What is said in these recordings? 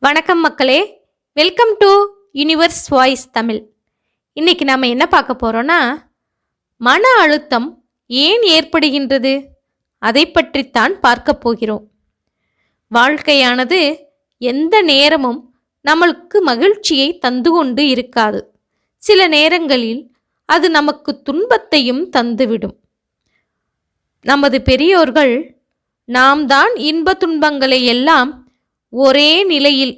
வணக்கம் மக்களே. Welcome to universe voice Tamil இன்னைக்கு நாம் என்ன பார்க்க போகிறோன்னா மன அழுத்தம் ஏன் ஏற்படுகின்றது? அதை பற்றித்தான் பார்க்க போகிறோம். வாழ்க்கையானது எந்த நேரமும் நம்மளுக்கு மகிழ்ச்சியை தந்து கொண்டு இருக்காது. சில நேரங்களில் அது நமக்கு துன்பத்தையும் தந்துவிடும். நமது பெரியோர்கள் நாம் தான் இன்ப துன்பங்களை எல்லாம் ஒரே நிலையில்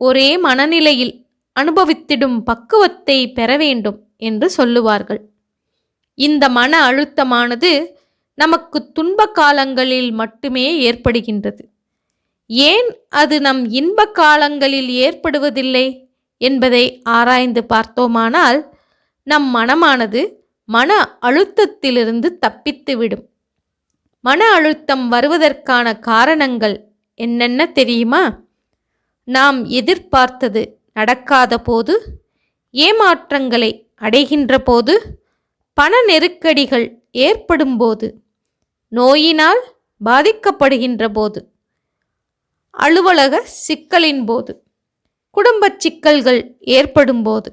ஒரே மனநிலையில் அனுபவித்திடும் பக்குவத்தை பெற வேண்டும் என்று சொல்லுவார்கள். இந்த மன அழுத்தமானது நமக்கு துன்ப காலங்களில் மட்டுமே ஏற்படுகின்றது. ஏன் அது நம் இன்ப காலங்களில் ஏற்படுவதில்லை என்பதை ஆராய்ந்து பார்த்தோமானால் நம் மனமானது மன அழுத்தத்திலிருந்து தப்பித்துவிடும். மன அழுத்தம் வருவதற்கான காரணங்கள் என்னென்ன தெரியுமா? நாம் எதிர்பார்த்தது நடக்காத போது ஏமாற்றங்களை அடைகின்ற போது பண நெருக்கடிகள் ஏற்படும் போது நோயினால் பாதிக்கப்படுகின்ற போது அலுவலக சிக்கலின் போது குடும்பச் சிக்கல்கள் ஏற்படும் போது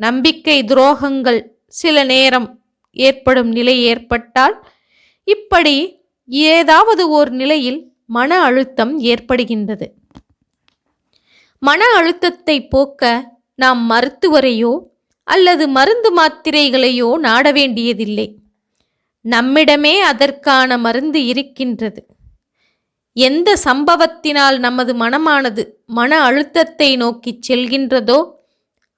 நம்பிக்கை துரோகங்கள் சில நேரம் ஏற்படும் நிலை ஏற்பட்டால் இப்படி ஏதாவது ஒரு நிலையில் மன அழுத்தம் ஏற்படுகின்றது. மன அழுத்தத்தை போக்க நாம் மருத்துவரையோ அல்லது மருந்து மாத்திரைகளையோ நாட வேண்டியதில்லை. நம்மிடமே அதற்கான மருந்து இருக்கின்றது. எந்த சம்பவத்தினால் நமது மனமானது மன அழுத்தத்தை நோக்கி செல்கின்றதோ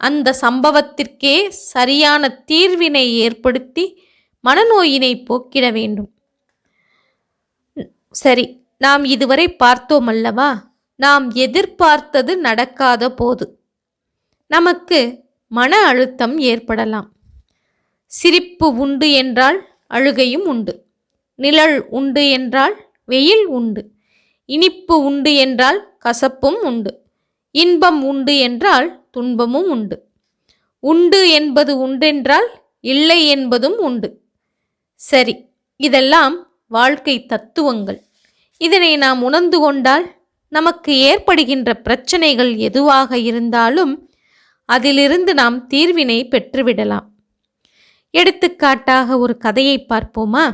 அந்த சம்பவத்திற்கே சரியான தீர்வினை ஏற்படுத்தி மனநோயினை போக்கிட வேண்டும். சரி நாம் இதுவரை பார்த்தோம் அல்லவா நாம் எதிர்பார்த்தது நடக்காத போது. நமக்கு மன அழுத்தம் ஏற்படலாம். சிரிப்பு உண்டு என்றால் அழுகையும் உண்டு. நிழல் உண்டு என்றால் வெயில் உண்டு. இனிப்பு உண்டு என்றால் கசப்பும் உண்டு. இன்பம் உண்டு என்றால் துன்பமும் உண்டு. உண்டு என்பது உண்டென்றால் இல்லை என்பதும் உண்டு. சரி இதெல்லாம் வாழ்க்கை தத்துவங்கள். இதனை நாம் உணர்ந்து கொண்டால் நமக்கு ஏற்படுகின்ற பிரச்சனைகள் எதுவாக இருந்தாலும் அதிலிருந்து நாம் தீர்வினை பெற்றுவிடலாம். எடுத்துக்காட்டாக ஒரு கதையை பார்ப்போமா?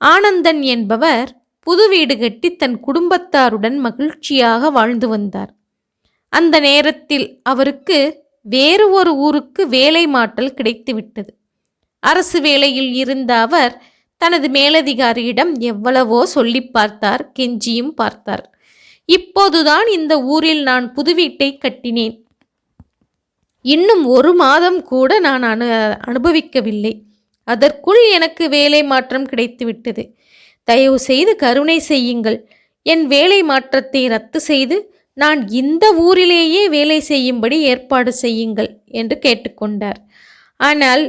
ஆனந்தன் என்பவர் புது வீடு கட்டி தன் குடும்பத்தாருடன் மகிழ்ச்சியாக வாழ்ந்து வந்தார். அந்த நேரத்தில் அவருக்கு வேறு ஒரு ஊருக்கு வேலை மாற்றல் கிடைத்துவிட்டது. அரசு வேலையில் இருந்த அவர் தனது மேலதிகாரியிடம் எவ்வளவோ சொல்லி பார்த்தார் கெஞ்சியும் பார்த்தார். இப்போதுதான் இந்த ஊரில் நான் புது வீட்டை கட்டினேன். இன்னும் ஒரு மாதம் கூட நான் அனு அனுபவிக்கவில்லை. அதற்குள் எனக்கு வேலை மாற்றம் கிடைத்துவிட்டது. தயவு செய்து கருணை செய்யுங்கள். என் வேலை மாற்றத்தை ரத்து செய்து நான் இந்த ஊரிலேயே வேலை செய்யும்படி ஏற்பாடு செய்யுங்கள் என்று கேட்டுக்கொண்டார். ஆனால்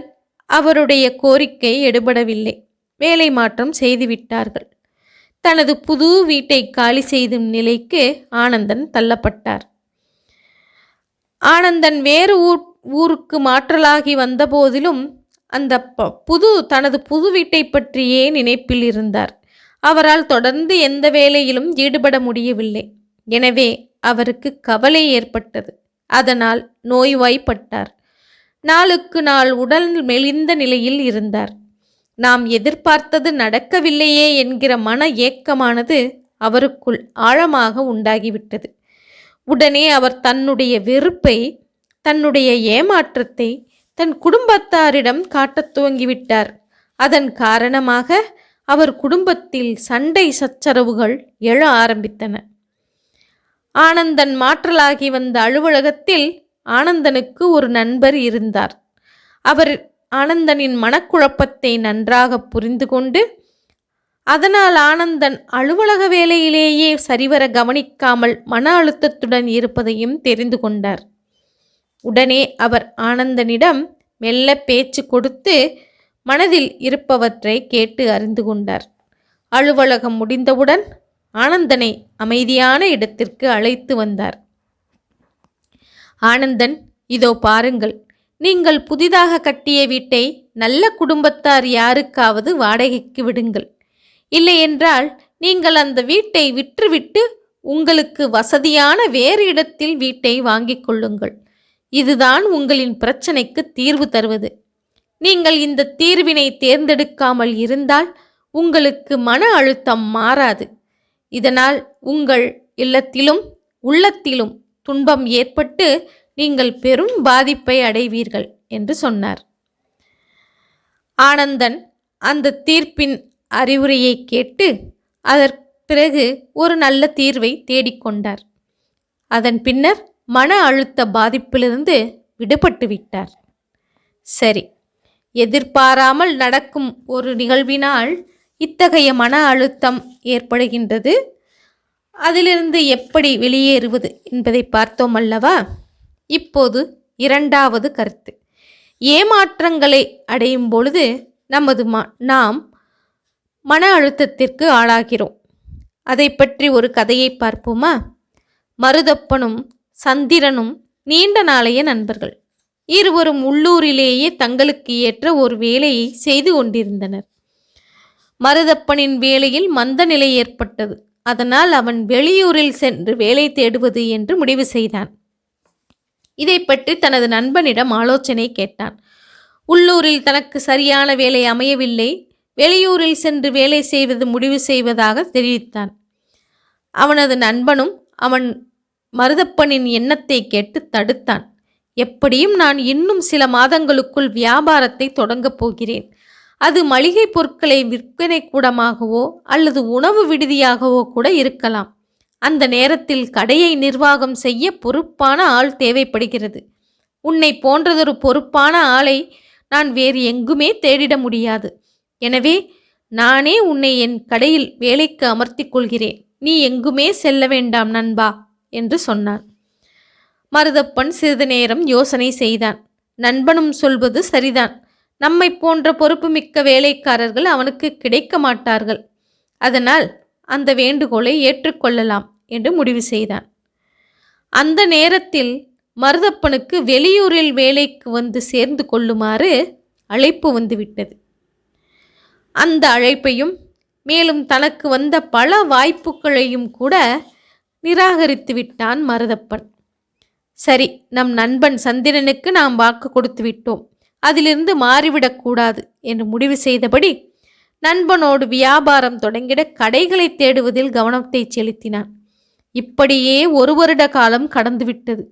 அவருடைய கோரிக்கை எடுபடவில்லை. வேலை மாற்றம் செய்துவிட்டார்கள். தனது புது வீட்டை காலி செய்தும் நிலைக்கு ஆனந்தன் தள்ளப்பட்டார். ஆனந்தன் வேறு ஊர் ஊருக்கு மாற்றலாகி வந்தபோதிலும் அந்த ப- புது தனது புது வீட்டை பற்றியே நினைப்பில் இருந்தார். அவரால் தொடர்ந்து எந்த வேலையிலும் ஈடுபட முடியவில்லை. எனவே அவருக்கு கவலை ஏற்பட்டது. அதனால் நோய்வாய்ப்பட்டார். நாளுக்கு நாள் உடல் மெலிந்த நிலையில் இருந்தார். நாம் எதிர்பார்த்தது நடக்கவில்லையே என்கிற மன ஏக்கமானது அவருக்குள் ஆழமாக உண்டாகிவிட்டது. உடனே அவர் தன்னுடைய வெறுப்பை தன்னுடைய ஏமாற்றத்தை தன் குடும்பத்தாரிடம் காட்டத் துவங்கிவிட்டார். அதன் காரணமாக அவர் குடும்பத்தில் சண்டை சச்சரவுகள் எழ ஆரம்பித்தன. ஆனந்தன் மாற்றலாகி வந்த அலுவலகத்தில் ஆனந்தனுக்கு ஒரு நண்பர் இருந்தார். அவர் ஆனந்தனின் மனக்குழப்பத்தை நன்றாக புரிந்து கொண்டு அதனால் ஆனந்தன் அலுவலக வேலையிலேயே சரிவர கவனிக்காமல் மன அழுத்தத்துடன் இருப்பதையும் தெரிந்து கொண்டார். உடனே அவர் ஆனந்தனிடம் மெல்ல பேச்சு கொடுத்து மனதில் இருப்பவற்றை கேட்டு அறிந்து கொண்டார். அலுவலகம் முடிந்தவுடன் ஆனந்தனை அமைதியான இடத்திற்கு அழைத்து வந்தார். ஆனந்தன் இதோ பாருங்கள் நீங்கள் புதிதாக கட்டிய வீட்டை நல்ல குடும்பத்தார் யாருக்காவது வாடகைக்கு விடுங்கள். இல்லையென்றால் நீங்கள் அந்த வீட்டை விற்றுவிட்டு உங்களுக்கு வசதியான வேறு இடத்தில் வீட்டை வாங்கிக் கொள்ளுங்கள். இதுதான் உங்களின் பிரச்சனைக்கு தீர்வு தருவது. நீங்கள் இந்த தீர்வினை தேர்ந்தெடுக்காமல் இருந்தால் உங்களுக்கு மன அழுத்தம் மாறாது. இதனால் உங்கள் இல்லத்திலும் உள்ளத்திலும் துன்பம் ஏற்பட்டு நீங்கள் பெரும் பாதிப்பை அடைவீர்கள் என்று சொன்னார். ஆனந்தன் அந்த தீர்ப்பின் அறிவுரையை கேட்டு அதற்கு பிறகு ஒரு நல்ல தீர்வை தேடிக்கொண்டார் அதன் பின்னர் மன அழுத்த பாதிப்பிலிருந்து விடுபட்டு விட்டார். சரி எதிர்பாராமல் நடக்கும் ஒரு நிகழ்வினால் இத்தகைய மன அழுத்தம் ஏற்படுகின்றது. அதிலிருந்து எப்படி வெளியேறுவது என்பதை பார்த்தோம் அல்லவா? இப்போது இரண்டாவது கருத்து. ஏமாற்றங்களை அடையும் பொழுது நமது ம நாம் மன அழுத்தத்திற்கு ஆளாகிறோம். அதை பற்றி ஒரு கதையை பார்ப்போமா? மருதப்பனும் சந்திரனும் நீண்ட நாளைய நண்பர்கள். இருவரும் உள்ளூரிலேயே தங்களுக்கு ஏற்ற ஒரு வேலையை செய்து கொண்டிருந்தனர். மருதப்பனின் வேலையில் மந்த நிலை ஏற்பட்டது. அதனால் அவன் வெளியூரில் சென்று வேலை தேடுவது என்று முடிவு செய்தான். இதை பற்றி தனது நண்பனிடம் ஆலோசனை கேட்டான். உள்ளூரில் தனக்கு சரியான வேலை அமையவில்லை. வெளியூரில் சென்று வேலை செய்வது முடிவு செய்வதாக தெரிவித்தான். அவனது நண்பனும் அவன் மருதப்பனின் எண்ணத்தை கேட்டு தடுத்தான். எப்படியும் நான் இன்னும் சில மாதங்களுக்குள் வியாபாரத்தை தொடங்கப் போகிறேன். அது மளிகை பொருட்களை விற்பனை கூடமாகவோ அல்லது உணவு விடுதியாகவோ கூட இருக்கலாம். அந்த நேரத்தில் கடையை நிர்வாகம் செய்ய பொறுப்பான ஆள் தேவைப்படுகிறது. உன்னை போன்றதொரு பொறுப்பான ஆளை நான் வேறு எங்குமே தேடிட முடியாது. எனவே நானே உன்னை என் கடையில் வேலைக்கு அமர்த்திக் கொள்கிறேன். நீ எங்குமே செல்ல வேண்டாம் நண்பா என்று சொன்னான். மருதப்பன் சிறிது நேரம் யோசனை செய்தான். நண்பனும் சொல்வது சரிதான். நம்மை போன்ற பொறுப்புமிக்க வேலைக்காரர்கள் அவனுக்கு கிடைக்க மாட்டார்கள். அதனால் அந்த வேண்டுகோளை ஏற்றுக்கொள்ளலாம். என்று முடிவு செய்தான். அந்த நேரத்தில் மருதப்பனுக்கு வெளியூரில் வேலைக்கு வந்து சேர்ந்து கொள்ளுமாறு அழைப்பு வந்துவிட்டது. அந்த அழைப்பையும் மேலும் தனக்கு வந்த பல வாய்ப்புகளையும் கூட நிராகரித்து விட்டான் மருதப்பன். சரி நம் நண்பன் சந்திரனுக்கு நாம் வாக்கு கொடுத்து விட்டோம். அதிலிருந்து மாறிவிடக்கூடாது என்று முடிவு செய்தபடி நண்பனோடு வியாபாரம் தொடங்கிட கடைகளை தேடுவதில் கவனத்தை செலுத்தினான். இப்படியே ஒரு வருட காலம் கடந்துவிட்டது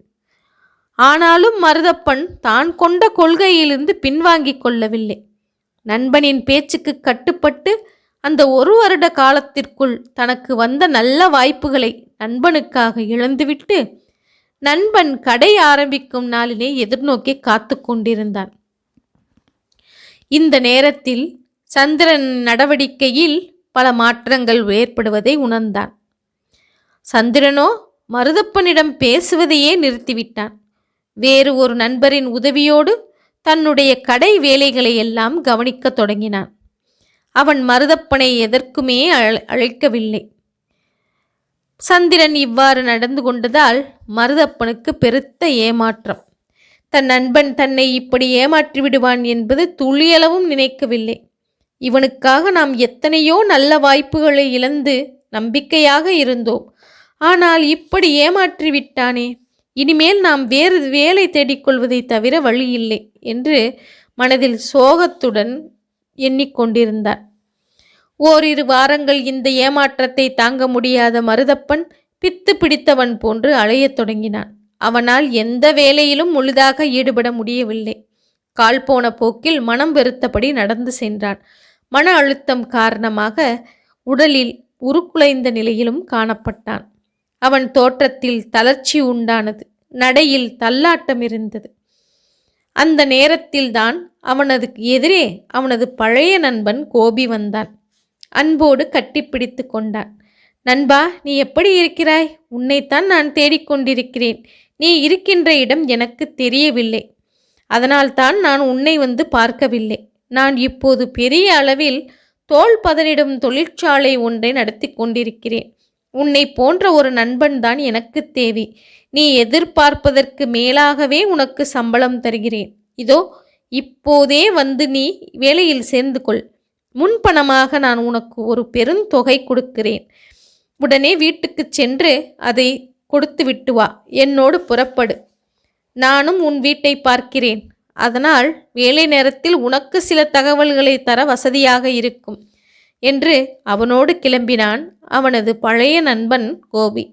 ஆனாலும் மருதப்பன் தான் கொண்ட கொள்கையிலிருந்து பின்வாங்கிக் கொள்ளவில்லை. நண்பனின் பேச்சுக்கு கட்டுப்பட்டு அந்த ஒரு வருட காலத்திற்குள் தனக்கு வந்த நல்ல வாய்ப்புகளை நண்பனுக்காக இழந்துவிட்டு நண்பன் கடை ஆரம்பிக்கும் நாளிலே எதிர்நோக்கி காத்து கொண்டிருந்தான். இந்த நேரத்தில் சந்திரன் நடவடிக்கையில் பல மாற்றங்கள் ஏற்படுவதை உணர்ந்தான். சந்திரனோ மருதப்பனிடம் பேசுவதையே நிறுத்திவிட்டான். வேறு ஒரு நண்பரின் உதவியோடு தன்னுடைய கடை வேலைகளை எல்லாம் கவனிக்கத் தொடங்கினான். அவன் மருதப்பனை எதற்குமே அழைக்கவில்லை. சந்திரன் இவ்வாறு நடந்து கொண்டதால் மருதப்பனுக்கு பெருத்த ஏமாற்றம். தன் நண்பன் தன்னை இப்படி ஏமாற்றி விடுவான் என்பது துளியளவும் நினைக்கவில்லை. இவனுக்காக நாம் எத்தனையோ நல்ல வாய்ப்புகளை இழந்து நம்பிக்கையாக இருந்தோம். ஆனால் இப்படி ஏமாற்றி விட்டானே இனிமேல் நாம் வேறு வேலை தேடிக்கொள்வதை தவிர வழி இல்லை என்று மனதில் சோகத்துடன் எண்ணிக்கொண்டிருந்தார் ஓரிரு வாரங்கள் இந்த ஏமாற்றத்தை தாங்க முடியாத மருதப்பன் பித்து பிடித்தவன் போன்று அலையத் தொடங்கினான். அவனால் எந்த வேலையிலும் முழுதாக ஈடுபட முடியவில்லை. கால் போன போக்கில் மனம் வெறுத்தபடி நடந்து சென்றான். மன அழுத்தம் காரணமாக உடலில் உருக்குலைந்த நிலையிலும் காணப்பட்டான். அவன் தோற்றத்தில் தளர்ச்சி உண்டானது. நடையில் தள்ளாட்டம் இருந்தது. அந்த நேரத்தில்தான் அவனது எதிரே அவனது பழைய நண்பன் கோபி வந்தான். அன்போடு கட்டிப்பிடித்து கொண்டான். நண்பா நீ எப்படி இருக்கிறாய்? உன்னைத்தான் நான் தேடிக்கொண்டிருக்கிறேன் நீ இருக்கின்ற இடம் எனக்கு தெரியவில்லை. அதனால்தான் நான் உன்னை வந்து பார்க்கவில்லை. நான் இப்போது பெரிய அளவில் தோல் பதனிடும் தொழிற்சாலை ஒன்றை நடத்தி கொண்டிருக்கிறேன். உன்னை போன்ற ஒரு நண்பன் தான் எனக்கு தேவை. நீ எதிர்பார்ப்பதற்கு மேலாகவே உனக்கு சம்பளம் தருகிறேன். இதோ இப்போதே வந்து நீ வேலையில் சேர்ந்து கொள் முன்பணமாக நான் உனக்கு ஒரு பெருந்தொகை கொடுக்கிறேன். உடனே வீட்டுக்கு சென்று அதை கொடுத்து விட்டு வா. என்னோடு புறப்படு. நானும் உன் வீட்டை பார்க்கிறேன். அதனால் வேலை நேரத்தில் உனக்கு சில தகவல்களை தர வசதியாக இருக்கும். என்று அவனோடு கிளம்பினான் அவனது பழைய நண்பன் கோபி.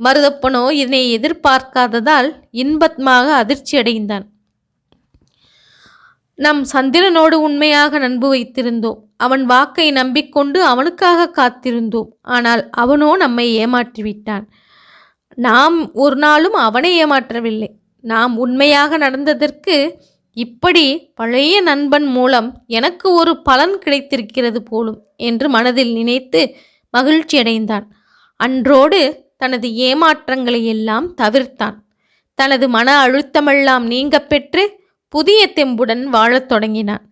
மருதப்பனோ இதனை எதிர்பார்க்காததால் இன்பத்மாக அதிர்ச்சியடைந்தான் நம் சந்திரனோடு உண்மையாக நண்பு வைத்திருந்தோம். அவன் வாக்கை நம்பிக்கொண்டு அவனுக்காக காத்திருந்தோம். ஆனால் அவனோ நம்மை ஏமாற்றிவிட்டான் நாம் ஒரு நாளும் அவனை ஏமாற்றவில்லை. நாம் உண்மையாக நடந்ததற்கு இப்படி பழைய நண்பன் மூலம் எனக்கு ஒரு பலன் கிடைத்திருக்கிறது போலும் என்று மனதில் நினைத்து மகிழ்ச்சியடைந்தான் அன்றோடு தனது ஏமாற்றங்களை எல்லாம் தவிர்த்தான். தனது மன அழுத்தமெல்லாம் நீங்க பெற்று புதிய தெம்புடன் வாழத் தொடங்கினான்.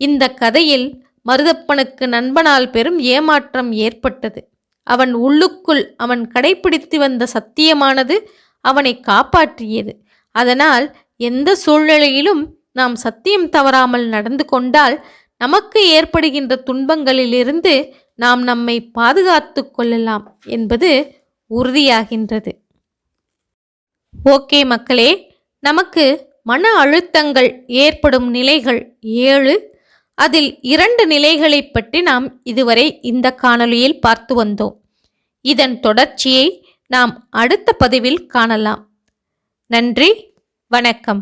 இந்த கதையில் மருதப்பனுக்கு நண்பனால் பெரும் ஏமாற்றம் ஏற்பட்டது. அவன் உள்ளுக்குள் அவன் கடைபிடித்து வந்த சத்தியமானது அவனை காப்பாற்றியது. அதனால் எந்த சூழ்நிலையிலும் நாம் சத்தியம் தவறாமல் நடந்து கொண்டால் நமக்கு ஏற்படுகின்ற துன்பங்களிலிருந்து நாம் நம்மை பாதுகாத்து கொள்ளலாம் என்பது உறுதியாகின்றது. ஓகே மக்களே நமக்கு மன அழுத்தங்கள் ஏற்படும் நிலைகள் ஏழு. அதில் இரண்டு நிலைகளை பற்றி நாம் இதுவரை இந்த காணொளியில் பார்த்து வந்தோம். இதன் தொடர்ச்சியை நாம் அடுத்த பதிவில் காணலாம். நன்றி. வணக்கம்.